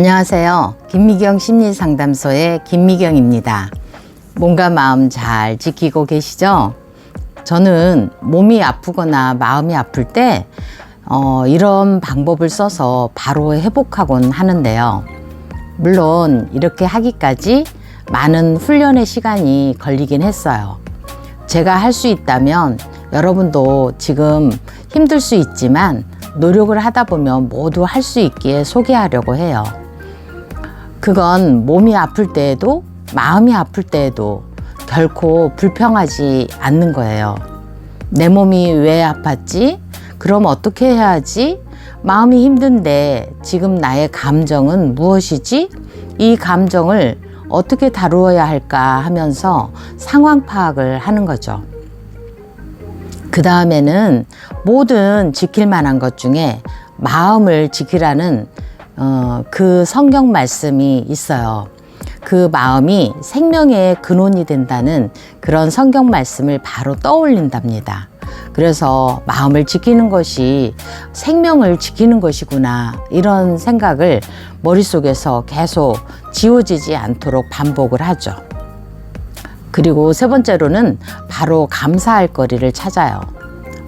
안녕하세요. 김미경 심리상담소의 김미경입니다. 몸과 마음 잘 지키고 계시죠? 저는 몸이 아프거나 마음이 아플 때 어, 이런 방법을 써서 바로 회복하곤 하는데요. 물론 이렇게 하기까지 많은 훈련의 시간이 걸리긴 했어요. 제가 할 수 있다면 여러분도 지금 힘들 수 있지만 노력을 하다 보면 모두 할 수 있기에 소개하려고 해요. 그건 몸이 아플 때에도 마음이 아플 때에도 결코 불평하지 않는 거예요. 내 몸이 왜 아팠지? 그럼 어떻게 해야지? 마음이 힘든데 지금 나의 감정은 무엇이지? 이 감정을 어떻게 다루어야 할까 하면서 상황 파악을 하는 거죠. 그 다음에는 모든 지킬 만한 것 중에 마음을 지키라는 어, 그 성경 말씀이 있어요. 그 마음이 생명의 근원이 된다는 그런 성경 말씀을 바로 떠올린답니다. 그래서 마음을 지키는 것이 생명을 지키는 것이구나 이런 생각을 머릿속에서 계속 지워지지 않도록 반복을 하죠. 그리고 세 번째로는 바로 감사할 거리를 찾아요.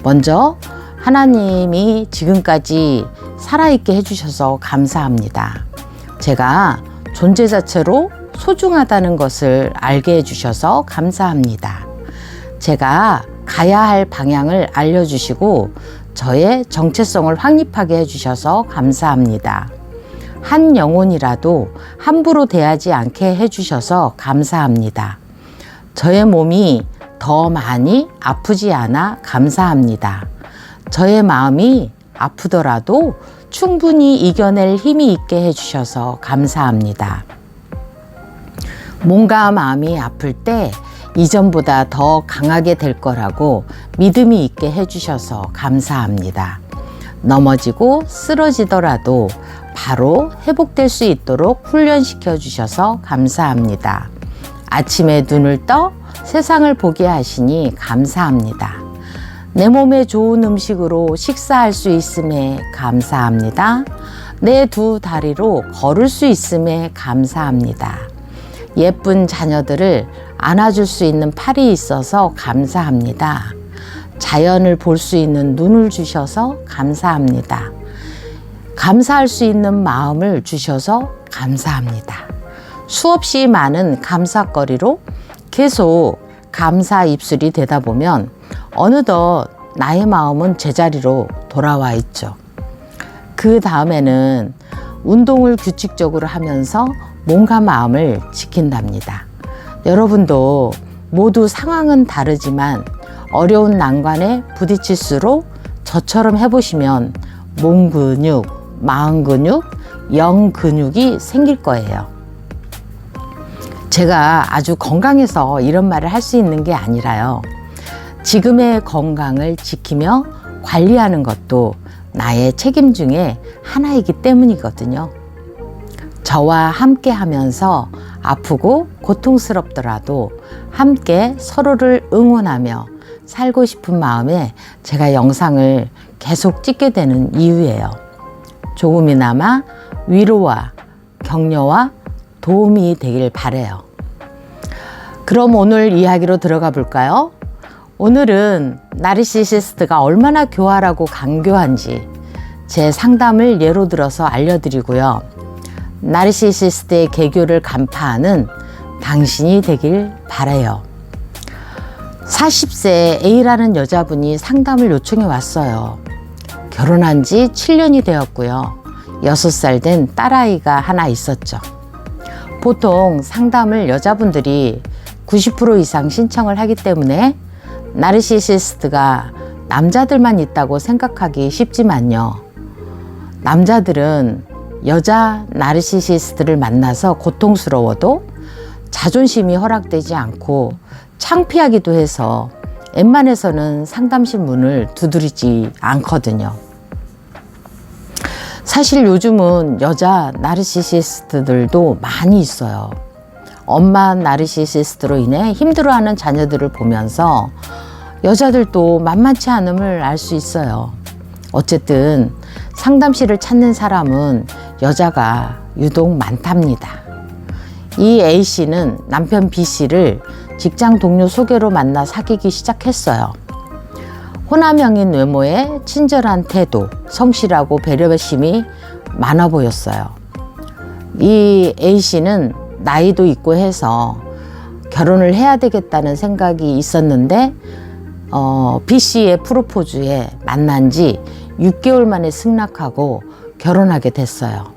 먼저 하나님이 지금까지 살아있게 해주셔서 감사합니다. 제가 존재 자체로 소중하다는 것을 알게 해주셔서 감사합니다. 제가 가야 할 방향을 알려주시고 저의 정체성을 확립하게 해주셔서 감사합니다. 한 영혼이라도 함부로 대하지 않게 해주셔서 감사합니다. 저의 몸이 더 많이 아프지 않아 감사합니다. 저의 마음이 아프더라도 충분히 이겨낼 힘이 있게 해주셔서 감사합니다. 몸과 마음이 아플 때 이전보다 더 강하게 될 거라고 믿음이 있게 해주셔서 감사합니다. 넘어지고 쓰러지더라도 바로 회복될 수 있도록 훈련시켜 주셔서 감사합니다. 아침에 눈을 떠 세상을 보게 하시니 감사합니다. 내 몸에 좋은 음식으로 식사할 수 있음에 감사합니다. 내 두 다리로 걸을 수 있음에 감사합니다. 예쁜 자녀들을 안아줄 수 있는 팔이 있어서 감사합니다. 자연을 볼 수 있는 눈을 주셔서 감사합니다. 감사할 수 있는 마음을 주셔서 감사합니다. 수없이 많은 감사거리로 계속 감사 입술이 되다 보면 어느덧 나의 마음은 제자리로 돌아와 있죠. 그 다음에는 운동을 규칙적으로 하면서 몸과 마음을 지킨답니다. 여러분도 모두 상황은 다르지만 어려운 난관에 부딪힐수록 저처럼 해보시면 몸 근육, 마음 근육, 영 근육이 생길 거예요. 제가 아주 건강해서 이런 말을 할 수 있는 게 아니라요. 지금의 건강을 지키며 관리하는 것도 나의 책임 중에 하나이기 때문이거든요. 저와 함께 하면서 아프고 고통스럽더라도 함께 서로를 응원하며 살고 싶은 마음에 제가 영상을 계속 찍게 되는 이유예요. 조금이나마 위로와 격려와 도움이 되길 바래요. 그럼 오늘 이야기로 들어가 볼까요? 오늘은 나르시시스트가 얼마나 교활하고 강교한지 제 상담을 예로 들어서 알려드리고요. 나르시시스트의 개교를 간파하는 당신이 되길 바래요. 40세 A라는 여자분이 상담을 요청해 왔어요. 결혼한 지 7년이 되었고요. 6살 된 딸아이가 하나 있었죠. 보통 상담을 여자분들이 90% 이상 신청을 하기 때문에 나르시시스트가 남자들만 있다고 생각하기 쉽지만요. 남자들은 여자 나르시시스트를 만나서 고통스러워도 자존심이 허락되지 않고 창피하기도 해서 웬만해서는 상담실 문을 두드리지 않거든요. 사실 요즘은 여자 나르시시스트들도 많이 있어요. 엄마 나르시시스트로 인해 힘들어하는 자녀들을 보면서 여자들도 만만치 않음을 알 수 있어요. 어쨌든 상담실을 찾는 사람은 여자가 유독 많답니다. 이 A 씨는 남편 B 씨를 직장 동료 소개로 만나 사귀기 시작했어요. 호남형인 외모에 친절한 태도, 성실하고 배려심이 많아 보였어요. 이 A 씨는 나이도 있고 해서 결혼을 해야 되겠다는 생각이 있었는데 어, B 씨의 프로포즈에 만난 지 6개월 만에 승낙하고 결혼하게 됐어요.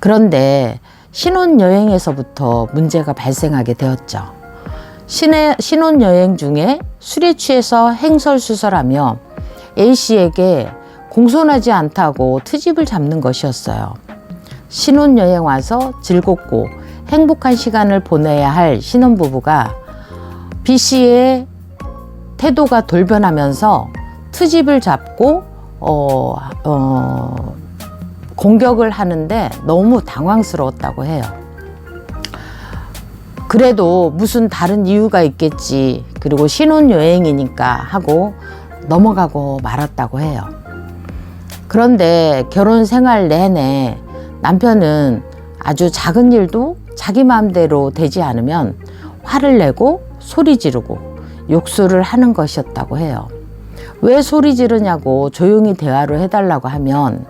그런데 신혼여행에서부터 문제가 발생하게 되었죠. 신의, 신혼여행 중에 술에 취해서 행설수설하며 A씨에게 공손하지 않다고 트집을 잡는 것이었어요. 신혼여행 와서 즐겁고 행복한 시간을 보내야 할 신혼부부가 B씨의 태도가 돌변하면서 트집을 잡고 어, 어, 공격을 하는데 너무 당황스러웠다고 해요. 그래도 무슨 다른 이유가 있겠지. 그리고 신혼여행이니까 하고 넘어가고 말았다고 해요. 그런데 결혼 생활 내내 남편은 아주 작은 일도 자기 마음대로 되지 않으면 화를 내고 소리 지르고 욕설을 하는 것이었다고 해요. 왜 소리 지르냐고 조용히 대화를 해달라고 하면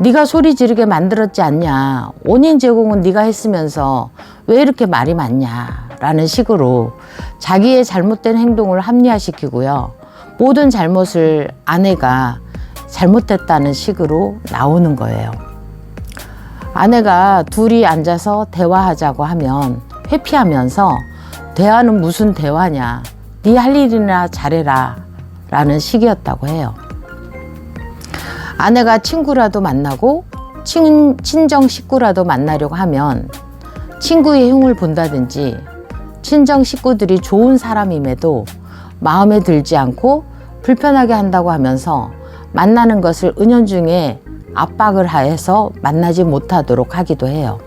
네가 소리 지르게 만들었지 않냐. 원인 제공은 네가 했으면서 왜 이렇게 말이 많냐. 라는 식으로 자기의 잘못된 행동을 합리화시키고요. 모든 잘못을 아내가 잘못했다는 식으로 나오는 거예요. 아내가 둘이 앉아서 대화하자고 하면 회피하면서 대화는 무슨 대화냐. 네 할 일이나 잘해라. 라는 식이었다고 해요. 아내가 친구라도 만나고 친, 친정 식구라도 만나려고 하면 친구의 흉을 본다든지 친정 식구들이 좋은 사람임에도 마음에 들지 않고 불편하게 한다고 하면서 만나는 것을 은연중에 압박을 하여서 만나지 못하도록 하기도 해요.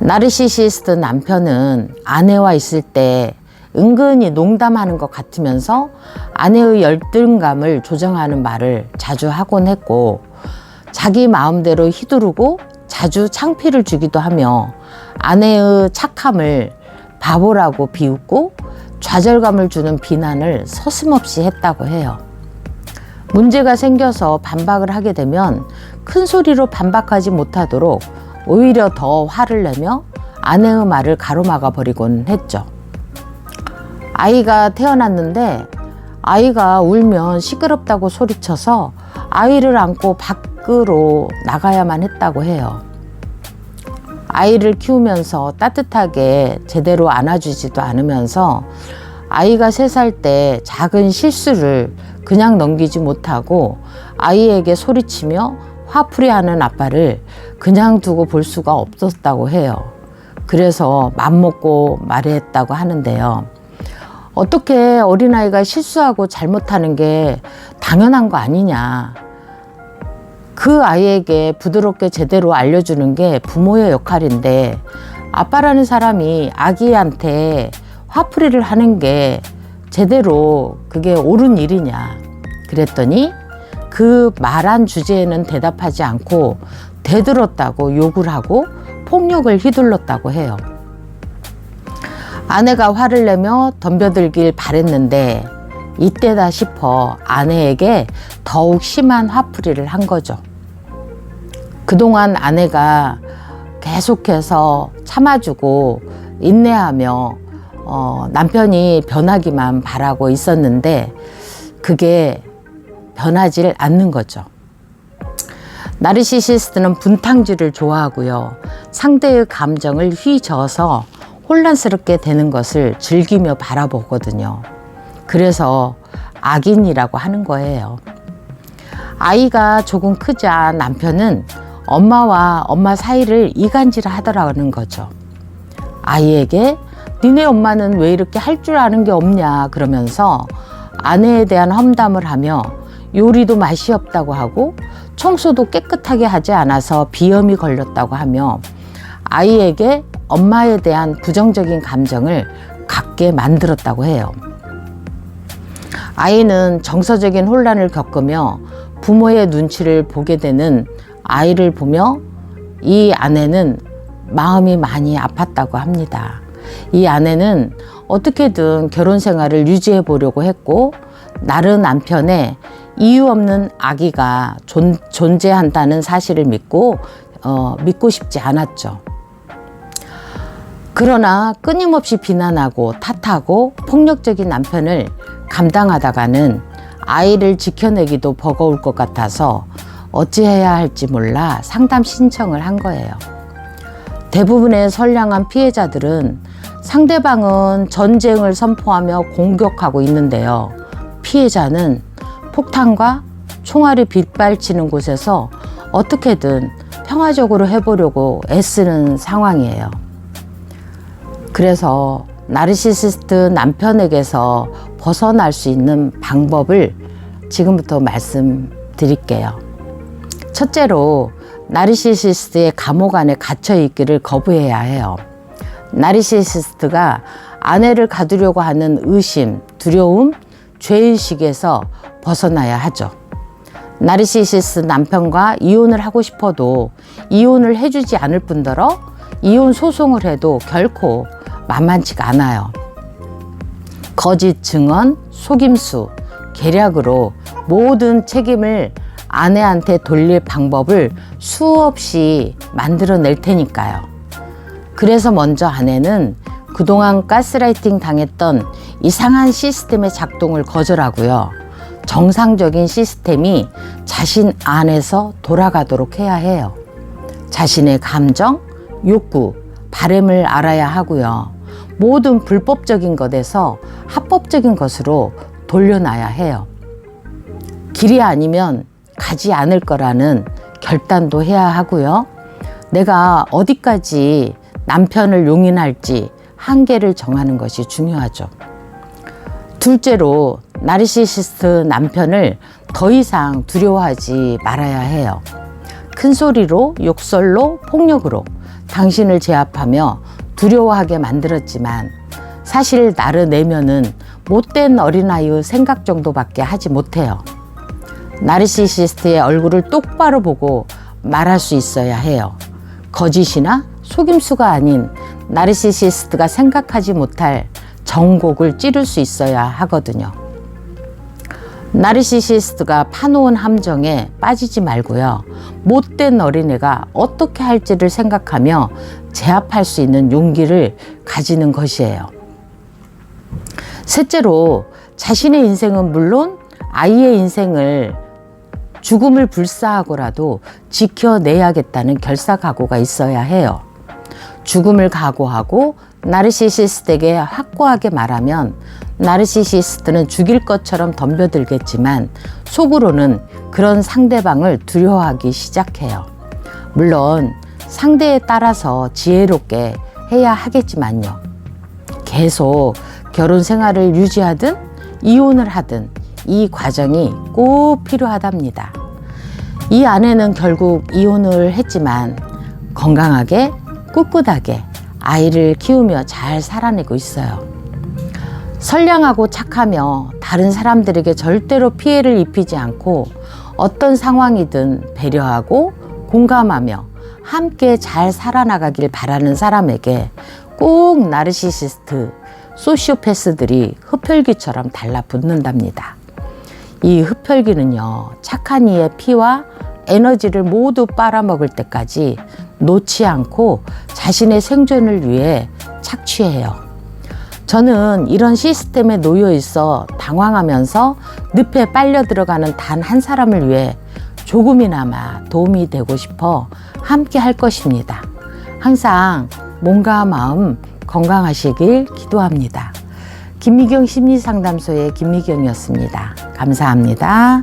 나르시시스트 남편은 아내와 있을 때 은근히 농담하는 것 같으면서 아내의 열등감을 조정하는 말을 자주 하곤 했고 자기 마음대로 휘두르고 자주 창피를 주기도 하며 아내의 착함을 바보라고 비웃고 좌절감을 주는 비난을 서슴없이 했다고 해요. 문제가 생겨서 반박을 하게 되면 큰 소리로 반박하지 못하도록 오히려 더 화를 내며 아내의 말을 가로막아 버리곤 했죠. 아이가 태어났는데 아이가 울면 시끄럽다고 소리쳐서 아이를 안고 밖으로 나가야만 했다고 해요. 아이를 키우면서 따뜻하게 제대로 안아주지도 않으면서 아이가 세 살 때 작은 실수를 그냥 넘기지 못하고 아이에게 소리치며 화풀이하는 아빠를 그냥 두고 볼 수가 없었다고 해요. 그래서 맘먹고 말했다고 하는데요. 어떻게 어린아이가 실수하고 잘못하는 게 당연한 거 아니냐. 그 아이에게 부드럽게 제대로 알려주는 게 부모의 역할인데 아빠라는 사람이 아기한테 화풀이를 하는 게 제대로 그게 옳은 일이냐. 그랬더니 그 말한 주제에는 대답하지 않고 대들었다고 욕을 하고 폭력을 휘둘렀다고 해요. 아내가 화를 내며 덤벼들길 바랬는데 이때다 싶어 아내에게 더욱 심한 화풀이를 한 거죠. 그동안 아내가 계속해서 참아주고 인내하며 어, 남편이 변하기만 바라고 있었는데 그게 변하질 않는 거죠. 나르시시스트는 분탕질을 좋아하고요. 상대의 감정을 휘저어서 혼란스럽게 되는 것을 즐기며 바라보거든요. 그래서 악인이라고 하는 거예요. 아이가 조금 크자 남편은 엄마와 엄마 사이를 이간질 하더라는 거죠. 아이에게 니네 엄마는 왜 이렇게 할 줄 아는 게 없냐 그러면서 아내에 대한 험담을 하며 요리도 맛이 없다고 하고 청소도 깨끗하게 하지 않아서 비염이 걸렸다고 하며 아이에게 엄마에 대한 부정적인 감정을 갖게 만들었다고 해요. 아이는 정서적인 혼란을 겪으며 부모의 눈치를 보게 되는 아이를 보며 이 아내는 마음이 많이 아팠다고 합니다. 이 아내는 어떻게든 결혼 생활을 유지해 보려고 했고, 나른 남편의 이유 없는 아기가 존, 존재한다는 사실을 믿고, 어, 믿고 싶지 않았죠. 그러나 끊임없이 비난하고 탓하고 폭력적인 남편을 감당하다가는 아이를 지켜내기도 버거울 것 같아서 어찌해야 할지 몰라 상담 신청을 한 거예요. 대부분의 선량한 피해자들은 상대방은 전쟁을 선포하며 공격하고 있는데요. 피해자는 폭탄과 총알이 빗발치는 곳에서 어떻게든 평화적으로 해보려고 애쓰는 상황이에요. 그래서 나르시시스트 남편에게서 벗어날 수 있는 방법을 지금부터 말씀드릴게요. 첫째로 나르시시스트의 감옥 안에 갇혀 있기를 거부해야 해요. 나르시시스트가 아내를 가두려고 하는 의심, 두려움, 죄의식에서 벗어나야 하죠. 나르시시스트 남편과 이혼을 하고 싶어도 이혼을 해주지 않을 뿐더러 이혼 소송을 해도 결코 만만치가 않아요. 거짓 증언, 속임수, 계략으로 모든 책임을 아내한테 돌릴 방법을 수없이 만들어낼 테니까요. 그래서 먼저 아내는 그동안 가스라이팅 당했던 이상한 시스템의 작동을 거절하고요. 정상적인 시스템이 자신 안에서 돌아가도록 해야 해요. 자신의 감정, 욕구, 바램을 알아야 하고요. 모든 불법적인 것에서 합법적인 것으로 돌려놔야 해요. 길이 아니면 가지 않을 거라는 결단도 해야 하고요. 내가 어디까지 남편을 용인할지 한계를 정하는 것이 중요하죠. 둘째로 나르시시스트 남편을 더 이상 두려워하지 말아야 해요. 큰 소리로, 욕설로, 폭력으로 당신을 제압하며 두려워하게 만들었지만 사실 나를 내면은 못된 어린아이의 생각 정도밖에 하지 못해요. 나르시시스트의 얼굴을 똑바로 보고 말할 수 있어야 해요. 거짓이나 속임수가 아닌 나르시시스트가 생각하지 못할 정곡을 찌를 수 있어야 하거든요. 나르시시스트가 파놓은 함정에 빠지지 말고요. 못된 어린애가 어떻게 할지를 생각하며 제압할 수 있는 용기를 가지는 것이에요. 셋째로 자신의 인생은 물론 아이의 인생을 죽음을 불사하고라도 지켜내야겠다는 결사각오가 있어야 해요. 죽음을 각오하고 나르시시스트에게 확고하게 말하면 나르시시스트는 죽일 것처럼 덤벼들겠지만 속으로는 그런 상대방을 두려워하기 시작해요. 물론 상대에 따라서 지혜롭게 해야 하겠지만요. 계속 결혼 생활을 유지하든 이혼을 하든 이 과정이 꼭 필요하답니다. 이 아내는 결국 이혼을 했지만 건강하게 꿋꿋하게 아이를 키우며 잘 살아내고 있어요. 선량하고 착하며 다른 사람들에게 절대로 피해를 입히지 않고 어떤 상황이든 배려하고 공감하며 함께 잘 살아나가길 바라는 사람에게 꼭 나르시시스트, 소시오패스들이 흡혈귀처럼 달라붙는답니다. 이 흡혈귀는요, 착한 이의 피와 에너지를 모두 빨아먹을 때까지 놓지 않고 자신의 생존을 위해 착취해요. 저는 이런 시스템에 놓여 있어 당황하면서 늪에 빨려 들어가는 단 한 사람을 위해 조금이나마 도움이 되고 싶어 함께 할 것입니다. 항상 몸과 마음 건강하시길 기도합니다. 김미경 심리상담소의 김미경이었습니다. 감사합니다.